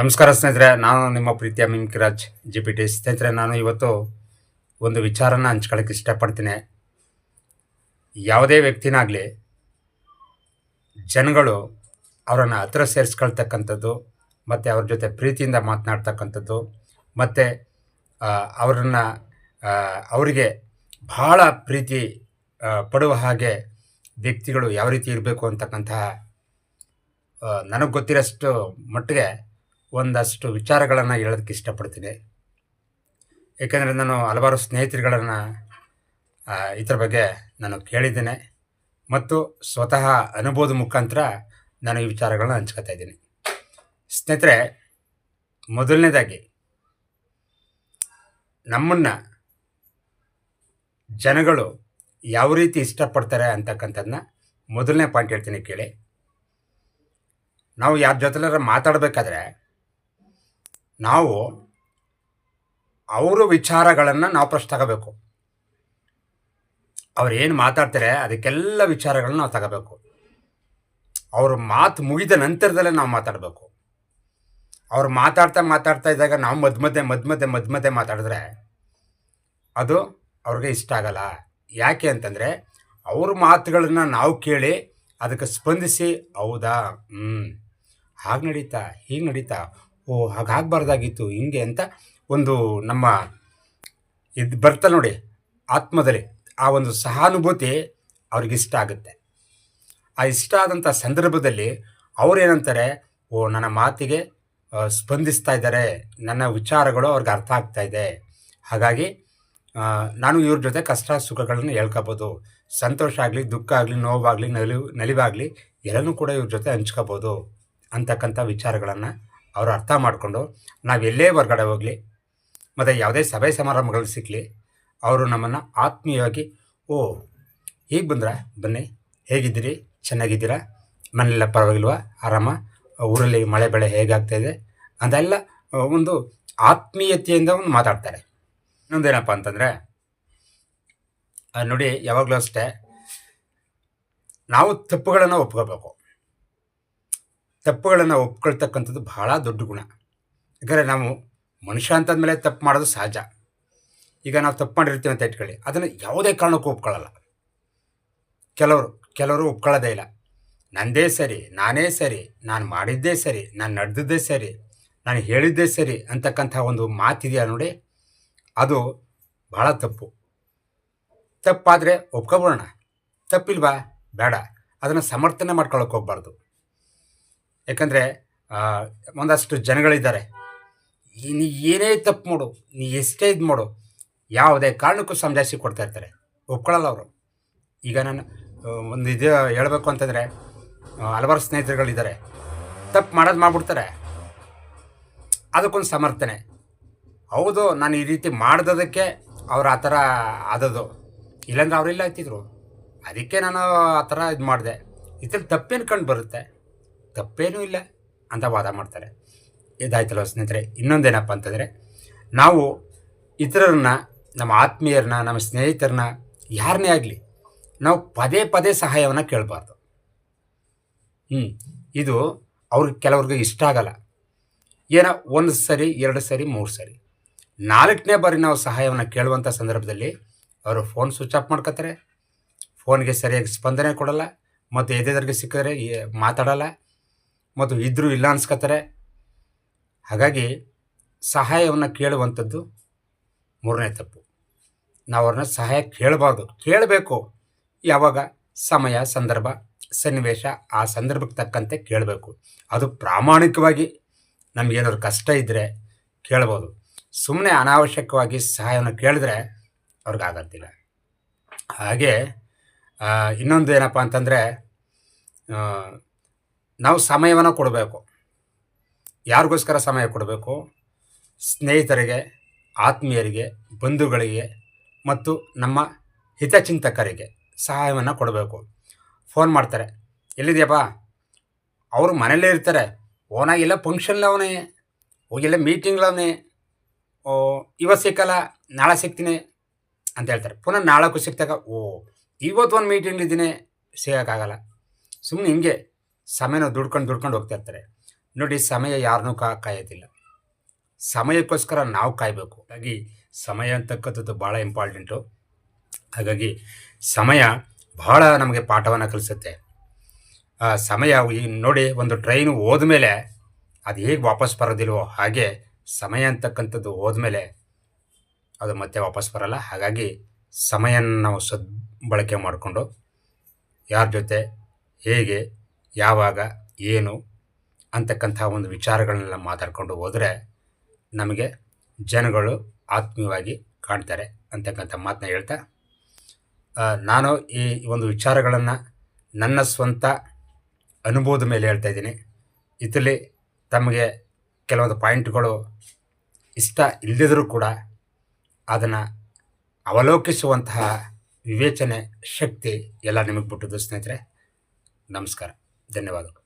ನಮಸ್ಕಾರ ಸ್ನೇಹಿತರೆ, ನಾನು ನಿಮ್ಮ ಪ್ರೀತಿಯ ಮಿಂಕಿರಾಜ್ ಜಿ ಪಿ ಟಿ ಸ್ನೇಹಿತರೆ, ನಾನು ಇವತ್ತು ಒಂದು ವಿಚಾರನ ಹಂಚ್ಕೊಳ್ಳೋಕೆ ಇಷ್ಟಪಡ್ತೀನಿ. ಯಾವುದೇ ವ್ಯಕ್ತಿನಾಗಲಿ ಜನಗಳು ಅವರನ್ನು ಹತ್ರ ಸೇರಿಸ್ಕೊಳ್ತಕ್ಕಂಥದ್ದು, ಮತ್ತು ಅವ್ರ ಜೊತೆ ಪ್ರೀತಿಯಿಂದ ಮಾತನಾಡ್ತಕ್ಕಂಥದ್ದು, ಮತ್ತು ಅವರನ್ನು ಅವರಿಗೆ ಬಹಳ ಪ್ರೀತಿ ಪಡುವ ಹಾಗೆ ವ್ಯಕ್ತಿಗಳು ಯಾವ ರೀತಿ ಇರಬೇಕು ಅಂತಕ್ಕಂತಹ ನನಗೆ ಗೊತ್ತಿರೋಷ್ಟು ಮಟ್ಟಿಗೆ ಒಂದಷ್ಟು ವಿಚಾರಗಳನ್ನು ಹೇಳೋದಕ್ಕೆ ಇಷ್ಟಪಡ್ತೀನಿ. ಏಕೆಂದರೆ ನಾನು ಹಲವಾರು ಸ್ನೇಹಿತರುಗಳನ್ನು ಇದರ ಬಗ್ಗೆ ನಾನು ಕೇಳಿದ್ದೇನೆ. ಮತ್ತು ಸ್ವತಃ ಅನುಭವದ ಮುಖಾಂತರ ನಾನು ಈ ವಿಚಾರಗಳನ್ನ ಹಂಚ್ಕೊತಾ ಇದ್ದೀನಿ. ಸ್ನೇಹಿತರೆ, ಮೊದಲನೇದಾಗಿ, ನಮ್ಮನ್ನು ಜನಗಳು ಯಾವ ರೀತಿ ಇಷ್ಟಪಡ್ತಾರೆ ಅಂತಕ್ಕಂಥದ್ದನ್ನ ಮೊದಲನೇ ಪಾಯಿಂಟ್ ಹೇಳ್ತೀನಿ ಕೇಳಿ. ನಾವು ಯಾರ ಜೊತೆಲಾರ ಮಾತಾಡಬೇಕಾದ್ರೆ ನಾವು ಅವರ ವಿಚಾರಗಳನ್ನು ನಾವು ಪ್ರಶ್ನೆ ತಗೋಬೇಕು ಅವ್ರು ಏನು ಮಾತಾಡ್ತಾರೆ ಅದಕ್ಕೆಲ್ಲ ವಿಚಾರಗಳನ್ನ ನಾವು ತಗೋಬೇಕು. ಅವ್ರ ಮಾತು ಮುಗಿದ ನಂತರದಲ್ಲೇ ನಾವು ಮಾತಾಡಬೇಕು. ಅವ್ರು ಮಾತಾಡ್ತಾ ಮಾತಾಡ್ತಾ ಇದ್ದಾಗ ನಾವು ಮಧ್ಯ ಮಧ್ಯೆ ಮಧ್ಯ ಮಾತಾಡಿದ್ರೆ ಅದು ಅವ್ರಿಗೆ ಇಷ್ಟ ಆಗಲ್ಲ. ಯಾಕೆ ಅಂತಂದರೆ ಅವ್ರ ಮಾತುಗಳನ್ನ ನಾವು ಕೇಳಿ ಅದಕ್ಕೆ ಸ್ಪಂದಿಸಿ ಹೌದಾ? ಹ್ಞೂ ಹಾಗೆ ನಡೀತಾ, ಹೀಗೆ ನಡೀತಾ. ಓ ಹಾಗಾಗಬಾರ್ದಾಗಿತ್ತು ಹಿಂಗೆ ಅಂತ ಒಂದು ನಮ್ಮ ಇದು ಬರ್ತಲ್ಲ ನೋಡಿ, ಆತ್ಮದಲ್ಲಿ ಆ ಒಂದು ಸಹಾನುಭೂತಿ ಅವ್ರಿಗೆ ಇಷ್ಟ ಆಗುತ್ತೆ. ಆ ಇಷ್ಟ ಆದಂಥ ಸಂದರ್ಭದಲ್ಲಿ ಅವರೇನಂತಾರೆ ಓ, ನನ್ನ ಮಾತಿಗೆ ಸ್ಪಂದಿಸ್ತಾ ಇದ್ದಾರೆ. ನನ್ನ ವಿಚಾರಗಳು ಅವ್ರಿಗೆ ಅರ್ಥ ಆಗ್ತಾ ಇದೆ. ಹಾಗಾಗಿ ನಾನು ಇವ್ರ ಜೊತೆ ಕಷ್ಟ ಸುಖಗಳನ್ನು ಹೇಳ್ಕೊಬೋದು. ಸಂತೋಷ ಆಗಲಿ, ದುಃಖ ಆಗಲಿ, ನೋವಾಗಲಿ, ನಲಿ, ನಲಿವಾಗಲಿ ಎಲ್ಲನೂ ಕೂಡ ಇವ್ರ ಜೊತೆ ಹಂಚ್ಕೋಬೋದು ಅಂತಕ್ಕಂಥ ವಿಚಾರಗಳನ್ನು ಅವರು ಅರ್ಥ ಮಾಡಿಕೊಂಡು ನಾವು ಎಲ್ಲೇ ಹೊರಗಡೆ ಹೋಗಲಿ, ಮತ್ತು ಯಾವುದೇ ಸಭೆ ಸಮಾರಂಭಗಳು ಸಿಕ್ಕಲಿ ಅವರು ನಮ್ಮನ್ನು ಆತ್ಮೀಯವಾಗಿ, ಓ, ಹೀಗೆ ಬಂದ್ರ? ಬನ್ನಿ, ಹೇಗಿದ್ದೀರಿ? ಚೆನ್ನಾಗಿದ್ದೀರಾ? ಮನೆಯೆಲ್ಲ ಪರವಾಗಿಲ್ವಾ? ಆರಾಮ? ಊರಲ್ಲಿ ಮಳೆ ಬೆಳೆ ಹೇಗಾಗ್ತಾ ಇದೆ? ಅದೆಲ್ಲ ಒಂದು ಆತ್ಮೀಯತೆಯಿಂದ ಒಂದು ಮಾತಾಡ್ತಾರೆ. ಇನ್ನೊಂದೇನಪ್ಪ ಅಂತಂದರೆ ನೋಡಿ, ಯಾವಾಗಲೂ ಅಷ್ಟೇ, ನಾವು ತಪ್ಪುಗಳನ್ನು ಒಪ್ಕೋಬೇಕು. ತಪ್ಪುಗಳನ್ನು ಒಪ್ಕೊಳ್ತಕ್ಕಂಥದ್ದು ಬಹಳ ದೊಡ್ಡ ಗುಣ. ಯಾಕಂದರೆ ನಾವು ಮನುಷ್ಯ ಅಂತಂದಮೇಲೆ ತಪ್ಪು ಮಾಡೋದು ಸಹಜ. ಈಗ ನಾವು ತಪ್ಪು ಮಾಡಿರ್ತೀವಿ ಅಂತ ಇಟ್ಕೊಳ್ಳಿ. ಅದನ್ನು ಯಾವುದೇ ಕಾರಣಕ್ಕೂ ಒಪ್ಕೊಳ್ಳಲ್ಲ. ಕೆಲವರು ಕೆಲವರು ಒಪ್ಕೊಳ್ಳೋದೇ ಇಲ್ಲ. ನಂದೇ ಸರಿ, ನಾನೇ ಸರಿ, ನಾನು ಮಾಡಿದ್ದೇ ಸರಿ, ನಾನು ನಡೆದಿದ್ದೇ ಸರಿ, ನಾನು ಹೇಳಿದ್ದೇ ಸರಿ ಅಂತಕ್ಕಂಥ ಒಂದು ಮಾತಿದೆಯಾ ನೋಡಿ, ಅದು ಭಾಳ ತಪ್ಪು. ತಪ್ಪಾದರೆ ಒಪ್ಕೊಬೋಣ. ತಪ್ಪಿಲ್ವಾ? ಬೇಡ. ಅದನ್ನು ಸಮರ್ಥನೆ ಮಾಡ್ಕೊಳ್ಳೋಕೆ ಹೋಗ್ಬಾರ್ದು. ಯಾಕಂದರೆ ಒಂದಷ್ಟು ಜನಗಳಿದ್ದಾರೆ. ನೀ ಏನೇ ತಪ್ಪು ಮಾಡು, ನೀ ಎಷ್ಟೇ ಇದು ಮಾಡು, ಯಾವುದೇ ಕಾರಣಕ್ಕೂ ಸಮಜಾಯಿಸಿ ಕೊಡ್ತಾ ಇರ್ತಾರೆ. ಒಪ್ಕೊಳ್ಳಲ್ಲ ಅವರು. ಈಗ ನಾನು ಒಂದು ಇದು ಹೇಳಬೇಕು ಅಂತಂದರೆ ಹಲವಾರು ಸ್ನೇಹಿತರುಗಳಿದ್ದಾರೆ. ತಪ್ಪು ಮಾಡೋದು ಮಾಡಿಬಿಡ್ತಾರೆ. ಅದಕ್ಕೊಂದು ಸಮರ್ಥನೆ. ಹೌದು, ನಾನು ಈ ರೀತಿ ಮಾಡ್ದದಕ್ಕೆ ಅವ್ರು ಆ ಥರ ಆದದ್ದು. ಇಲ್ಲಾಂದ್ರೆ ಅವರೆಲ್ಲ ಆಗ್ತಿದ್ರು ಅದಕ್ಕೆ ನಾನು ಆ ಥರ ಇದು ಮಾಡಿದೆ. ಇದ್ರಲ್ಲಿ ತಪ್ಪೇನು ಕಂಡು ಬರುತ್ತೆ ತಪ್ಪೇನೂ ಇಲ್ಲ ಅಂತ ವಾದ ಮಾಡ್ತಾರೆ. ಇದಾಯ್ತಲ್ಲ ಸ್ನೇಹಿತರೆ? ಇನ್ನೊಂದೇನಪ್ಪ ಅಂತಂದರೆ, ನಾವು ಇತರರನ್ನ, ನಮ್ಮ ಆತ್ಮೀಯರನ್ನ, ನಮ್ಮ ಸ್ನೇಹಿತರನ್ನ ಯಾರನ್ನೇ ಆಗಲಿ ನಾವು ಪದೇ ಪದೇ ಸಹಾಯವನ್ನು ಕೇಳಬಾರ್ದು. ಹ್ಞೂ ಇದು ಅವ್ರಿಗೆ ಕೆಲವ್ರಿಗೆ ಇಷ್ಟ ಆಗಲ್ಲ. ಏನೋ ಒಂದು ಸರಿ, ಎರಡು ಸರಿ, ಮೂರು ಸರಿ. ನಾಲ್ಕನೇ ಬಾರಿ ನಾವು ಸಹಾಯವನ್ನು ಕೇಳುವಂಥ ಸಂದರ್ಭದಲ್ಲಿ ಅವರು ಫೋನ್ ಸ್ವಿಚ್ ಆಫ್ ಮಾಡ್ಕೋತಾರೆ. ಫೋನ್ಗೆ ಸರಿಯಾಗಿ ಸ್ಪಂದನೆ ಕೊಡಲ್ಲ. ಮತ್ತು ಎದೆದರಿಗೆ ಸಿಕ್ಕಿದ್ರೆ ಮಾತಾಡಲ್ಲ. ಮತ್ತು ಇದ್ದರೂ ಇಲ್ಲ ಅನ್ಸ್ಕೊತಾರೆ. ಹಾಗಾಗಿ ಸಹಾಯವನ್ನು ಕೇಳುವಂಥದ್ದು ಮೂರನೇ ತಪ್ಪು. ನಾವು ಅವ್ರನ್ನ ಸಹಾಯ ಕೇಳಬಾರ್ದು. ಕೇಳಬೇಕು. ಯಾವಾಗ? ಸಮಯ, ಸಂದರ್ಭ, ಸನ್ನಿವೇಶ, ಆ ಸಂದರ್ಭಕ್ಕೆ ತಕ್ಕಂತೆ ಕೇಳಬೇಕು. ಅದು ಪ್ರಾಮಾಣಿಕವಾಗಿ ನಮಗೇನಾದ್ರು ಕಷ್ಟ ಇದ್ದರೆ ಕೇಳ್ಬೋದು ಸುಮ್ಮನೆ ಅನಾವಶ್ಯಕವಾಗಿ ಸಹಾಯವನ್ನು ಕೇಳಿದ್ರೆ ಅವ್ರಿಗಾಗತ್ತಿಲ್ಲ ಹಾಗೆ ಇನ್ನೊಂದು ಏನಪ್ಪ ಅಂತಂದರೆ ನಾವು ಸಮಯವನ್ನು ಕೊಡಬೇಕು. ಯಾರಿಗೋಸ್ಕರ ಸಮಯ ಕೊಡಬೇಕು? ಸ್ನೇಹಿತರಿಗೆ, ಆತ್ಮೀಯರಿಗೆ, ಬಂಧುಗಳಿಗೆ ಮತ್ತು ನಮ್ಮ ಹಿತಚಿಂತಕರಿಗೆ ಸಹಾಯವನ್ನು ಕೊಡಬೇಕು. ಫೋನ್ ಮಾಡ್ತಾರೆ, ಎಲ್ಲಿದೆಯಪ್ಪ? ಅವರು ಮನೇಲೇ ಇರ್ತಾರೆ. ಓನಾಗಿಲ್ಲ ಫಂಕ್ಷನ್ಲವನೇ ಹೋಗಿಲ್ಲ ಮೀಟಿಂಗ್ಲವನೇ ಓ ಇವತ್ತು ಸಿಕ್ಕಲ್ಲ, ನಾಳೆ ಸಿಗ್ತೀನಿ ಅಂತ ಹೇಳ್ತಾರೆ. ಪುನಃ ನಾಳಕ್ಕೂ ಸಿಕ್ತಾಗ ಓ, ಇವತ್ತು ಒಂದು ಮೀಟಿಂಗ್ ಇದ್ದೀನಿ ಸಿಗೋಕ್ಕಾಗಲ್ಲ. ಸುಮ್ಮನೆ ಹಿಂಗೆ ಸಮಯನ ದುಡ್ಕೊಂಡು ದುಡ್ಕೊಂಡು ಹೋಗ್ತಾ ಇರ್ತಾರೆ. ನೋಡಿ, ಸಮಯ ಯಾರನ್ನೂ ಕಾ, ಕಾಯೋದಿಲ್ಲ. ಸಮಯಕ್ಕೋಸ್ಕರ ನಾವು ಕಾಯಬೇಕು. ಹಾಗಾಗಿ ಸಮಯ ಅಂತಕ್ಕಂಥದ್ದು ಭಾಳ ಇಂಪಾರ್ಟೆಂಟು. ಹಾಗಾಗಿ ಸಮಯ ಬಹಳ ನಮಗೆ ಪಾಠವನ್ನು ಕಲಿಸುತ್ತೆ. ಆ, ಸಮಯ ಈಗ ನೋಡಿ, ಒಂದು ಟ್ರೈನು ಹೋದ್ಮೇಲೆ ಅದು ಹೇಗೆ ವಾಪಸ್ ಬರೋದಿಲ್ವೋ ಹಾಗೆ ಸಮಯ ಅಂತಕ್ಕಂಥದ್ದು ಹೋದ್ಮೇಲೆ ಅದು ಮತ್ತೆ ವಾಪಸ್ ಬರಲ್ಲ. ಹಾಗಾಗಿ ಸಮಯನ ನಾವು ಸದ್, ಬಳಕೆ ಮಾಡಿಕೊಂಡು ಯಾರ ಜೊತೆ, ಹೇಗೆ ಯಾವಾಗ, ಏನು ಅಂತಕ್ಕಂಥ ಒಂದು ವಿಚಾರಗಳನ್ನೆಲ್ಲ ಮಾತಾಡ್ಕೊಂಡು ಹೋದರೆ ನಮಗೆ ಜನಗಳು ಆತ್ಮೀಯವಾಗಿ ಕಾಣ್ತಾರೆ ಅಂತಕ್ಕಂಥ ಮಾತನ್ನ ಹೇಳ್ತಾ ನಾನು ಈ ಒಂದು ವಿಚಾರಗಳನ್ನು ನನ್ನ ಸ್ವಂತ ಅನುಭವದ ಮೇಲೆ ಹೇಳ್ತಾ ಇದ್ದೀನಿ. ಇದರಲ್ಲಿ ತಮಗೆ ಕೆಲವೊಂದು ಪಾಯಿಂಟ್ಗಳು ಇಷ್ಟ ಇಲ್ಲದಿದ್ರೂ ಕೂಡ ಅದನ್ನು ಅವಲೋಕಿಸುವಂತಹ ವಿವೇಚನೆ ಶಕ್ತಿ ಎಲ್ಲ ನಿಮಗೆ ಬಿಟ್ಟಿದ್ದು ಸ್ನೇಹಿತರೆ, ನಮಸ್ಕಾರ. de Nevado.